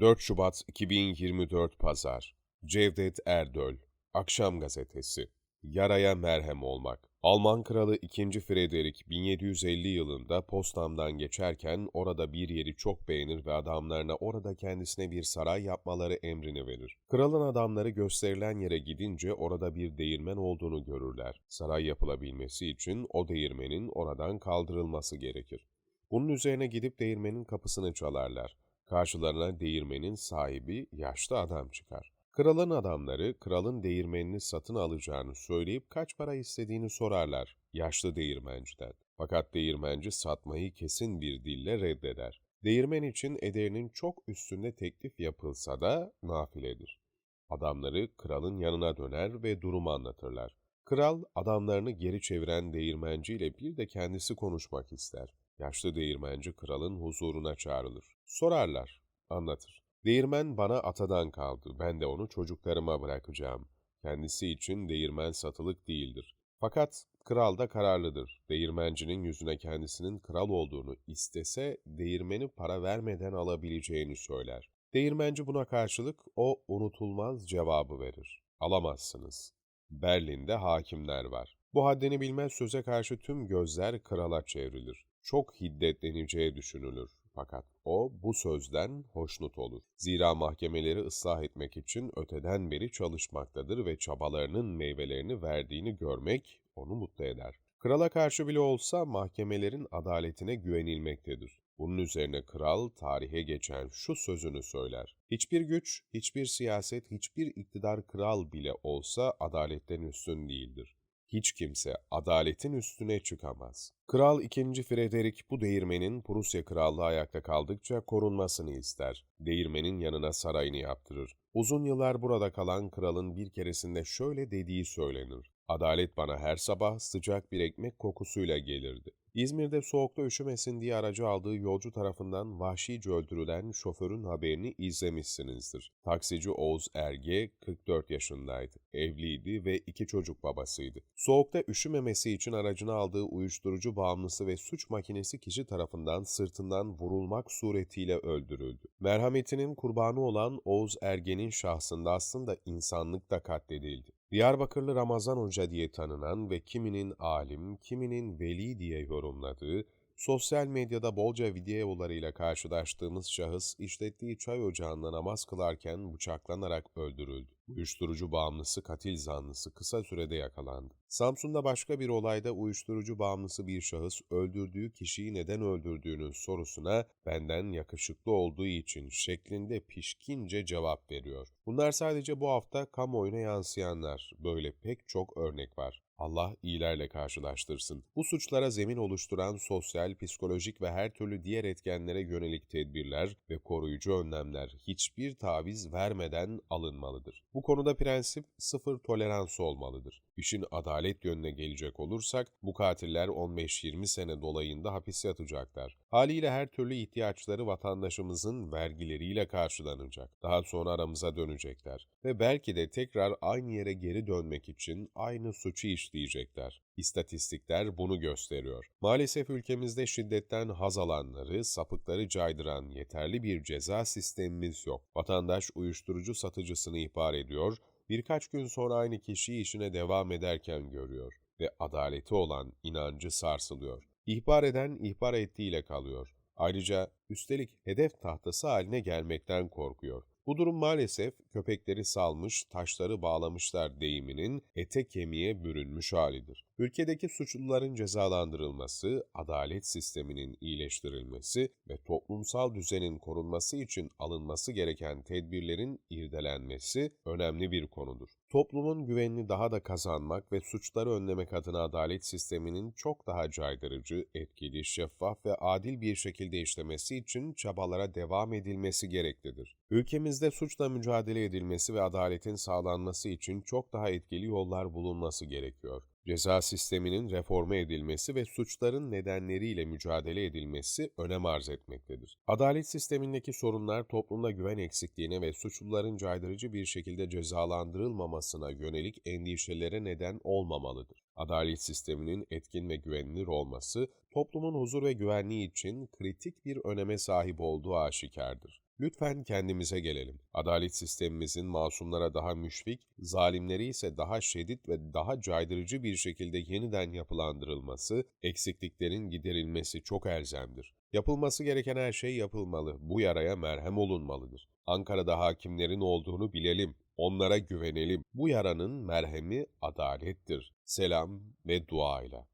4 Şubat 2024 Pazar Cevdet Erdöl Akşam Gazetesi Yaraya merhem olmak Alman Kralı 2. Frederick 1750 yılında Potsdam'dan geçerken orada bir yeri çok beğenir ve adamlarına orada kendisine bir saray yapmaları emrini verir. Kralın adamları gösterilen yere gidince orada bir değirmen olduğunu görürler. Saray yapılabilmesi için o değirmenin oradan kaldırılması gerekir. Bunun üzerine gidip değirmenin kapısını çalarlar. Karşılarına değirmenin sahibi yaşlı adam çıkar. Kralın adamları kralın değirmenini satın alacağını söyleyip kaç para istediğini sorarlar yaşlı değirmenciden. Fakat değirmenci satmayı kesin bir dille reddeder. Değirmen için ederinin çok üstünde teklif yapılsa da nafiledir. Adamları kralın yanına döner ve durumu anlatırlar. Kral adamlarını geri çeviren değirmenciyle bir de kendisi konuşmak ister. Yaşlı değirmenci kralın huzuruna çağrılır. Sorarlar, anlatır. Değirmen bana atadan kaldı, ben de onu çocuklarıma bırakacağım. Kendisi için değirmen satılık değildir. Fakat kral da kararlıdır. Değirmencinin yüzüne kendisinin kral olduğunu istese, değirmeni para vermeden alabileceğini söyler. Değirmenci buna karşılık o unutulmaz cevabı verir. Alamazsınız. Berlin'de hakimler var. Bu haddini bilmez söze karşı tüm gözler krala çevrilir. Çok hiddetleneceği düşünülür. Fakat o bu sözden hoşnut olur. Zira mahkemeleri ıslah etmek için öteden beri çalışmaktadır ve çabalarının meyvelerini verdiğini görmek onu mutlu eder. Krala karşı bile olsa mahkemelerin adaletine güvenilmektedir. Bunun üzerine kral tarihe geçen şu sözünü söyler. Hiçbir güç, hiçbir siyaset, hiçbir iktidar kral bile olsa adaletten üstün değildir hiç kimse adaletin üstüne çıkamaz. Kral II. Frederick bu değirmenin Prusya Krallığı ayakta kaldıkça korunmasını ister. Değirmenin yanına sarayını yaptırır. Uzun yıllar burada kalan kralın bir keresinde şöyle dediği söylenir. Adalet bana her sabah sıcak bir ekmek kokusuyla gelirdi. İzmir'de soğukta üşümesin diye aracı aldığı yolcu tarafından vahşice öldürülen şoförün haberini izlemişsinizdir. Taksici Oğuz Erge 44 yaşındaydı. Evliydi ve iki çocuk babasıydı. Soğukta üşümemesi için aracına aldığı uyuşturucu bağımlısı ve suç makinesi kişi tarafından sırtından vurulmak suretiyle öldürüldü. Merhametinin kurbanı olan Oğuz Erge'nin şahsında aslında insanlık da katledildi. Diyarbakırlı Ramazan Hoca diye tanınan ve kiminin alim, kiminin veli diye yorumladığı, sosyal medyada bolca videolarıyla karşılaştığımız şahıs işlettiği çay ocağında namaz kılarken bıçaklanarak öldürüldü. Uyuşturucu bağımlısı katil zanlısı kısa sürede yakalandı. Samsun'da başka bir olayda uyuşturucu bağımlısı bir şahıs öldürdüğü kişiyi neden öldürdüğünün sorusuna benden yakışıklı olduğu için şeklinde pişkince cevap veriyor. Bunlar sadece bu hafta kamuoyuna yansıyanlar. Böyle pek çok örnek var. Allah iyilerle karşılaştırsın. Bu suçlara zemin oluşturan sosyal, psikolojik ve her türlü diğer etkenlere yönelik tedbirler ve koruyucu önlemler hiçbir taviz vermeden alınmalıdır. Bu konuda prensip sıfır tolerans olmalıdır. İşin adalet yönüne gelecek olursak bu katiller 15-20 sene dolayında hapis yatacaklar. Haliyle her türlü ihtiyaçları vatandaşımızın vergileriyle karşılanacak. Daha sonra aramıza dönecekler ve belki de tekrar aynı yere geri dönmek için aynı suçu işleyecekler. İstatistikler bunu gösteriyor. Maalesef ülkemizde şiddetten haz alanları, sapıkları caydıran yeterli bir ceza sistemimiz yok. Vatandaş uyuşturucu satıcısını ihbar ediyor, birkaç gün sonra aynı kişiyi işine devam ederken görüyor ve adaleti olan inancı sarsılıyor. İhbar eden ihbar ettiğiyle kalıyor. Ayrıca üstelik hedef tahtası haline gelmekten korkuyor. Bu durum maalesef köpekleri salmış, taşları bağlamışlar deyiminin ete kemiğe bürünmüş halidir. Ülkedeki suçluların cezalandırılması, adalet sisteminin iyileştirilmesi ve toplumsal düzenin korunması için alınması gereken tedbirlerin irdelenmesi önemli bir konudur. Toplumun güvenini daha da kazanmak ve suçları önlemek adına adalet sisteminin çok daha caydırıcı, etkili, şeffaf ve adil bir şekilde işlemesi için çabalara devam edilmesi gereklidir. Ülkemizde suçla mücadele edilmesi ve adaletin sağlanması için çok daha etkili yollar bulunması gerekiyor. Ceza sisteminin reforme edilmesi ve suçların nedenleriyle mücadele edilmesi önem arz etmektedir. Adalet sistemindeki sorunlar toplumda güven eksikliğine ve suçluların caydırıcı bir şekilde cezalandırılmamasına yönelik endişelere neden olmamalıdır. Adalet sisteminin etkin ve güvenilir olması, toplumun huzur ve güvenliği için kritik bir öneme sahip olduğu aşikardır. Lütfen kendimize gelelim. Adalet sistemimizin masumlara daha müşfik, zalimleri ise daha şiddet ve daha caydırıcı bir şekilde yeniden yapılandırılması, eksikliklerin giderilmesi çok elzemdir. Yapılması gereken her şey yapılmalı. Bu yaraya merhem olunmalıdır. Ankara'da hakimlerin olduğunu bilelim. Onlara güvenelim. Bu yaranın merhemi adalettir. Selam ve duayla.